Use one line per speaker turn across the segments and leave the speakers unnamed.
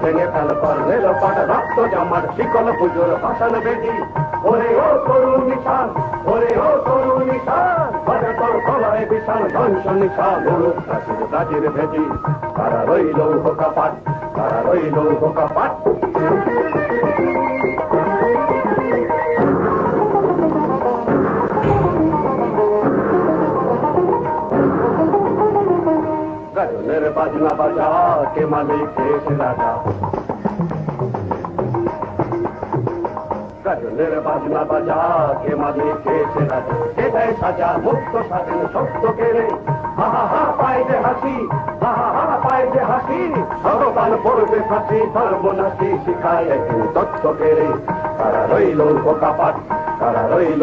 ভেঙে ফেল কর রেল পাট রক্ত জমাট শিকল পুজোর ভাষণ বেদি ওরে ও তরুণ নিশান ওরে ও তরুণ নিশান বাজে তোর গলায় বিশাল ধ্বংস নিশান মুরুখ কাশির গাজির ভেদি তারা রইল বোকাপাট তারা রইল বোকাপাট গজলের বাজনা বাজা, কে মালিক শেষ রাজা? গজলের বাজনা বাজা, কে মালিক শেষ রাজা? এটাই সাজা, মুক্ত স্বাধীন সত্য কেড়ে হা হা পায় যে হাসি, হা হা পায় যে হাসি। ভগবান পড়বে ফাঁসি, সর্বনাশী শিখায় একদিন কেড়ে তারা রইল তারা রইল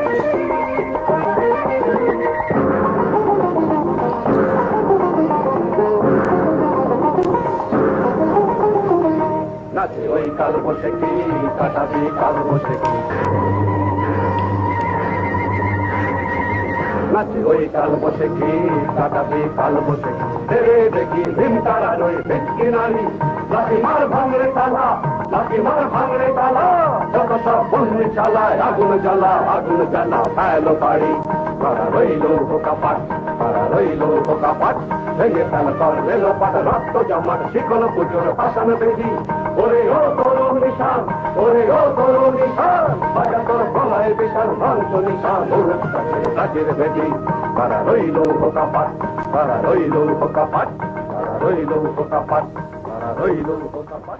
নাচে ওই কাল বসে কি কাটাবে কাল বসে কি নাচে ওই কাল বসে কি কাটাবে কাল বসে দেখি ভীম তারা ভেটকি নারী। মার ভাঙরে তালা, লাঠি মার ভাঙরে তালা সব বন্দি চালায় আগুন জ্বালা আগুন জ্বালা, ফেলো বাড়ি। তারা রইল হোকাপাট তারা রইল হোকাপাট ভেঙে ফেল কর রেল পাট, রক্ত জমাট, শিকল পুজোর পাশান বেদি ওরে ও তরুণ নিশান ওরে ও তরুণ নিশান বাজা তোর গলায় বিশাল মাংস নিশান রাজের বেদি। তারা রইল হোকাপাট তারা রইল হোকাপাট তারা রইল হোকাপাট তারা রইল হোকাপাট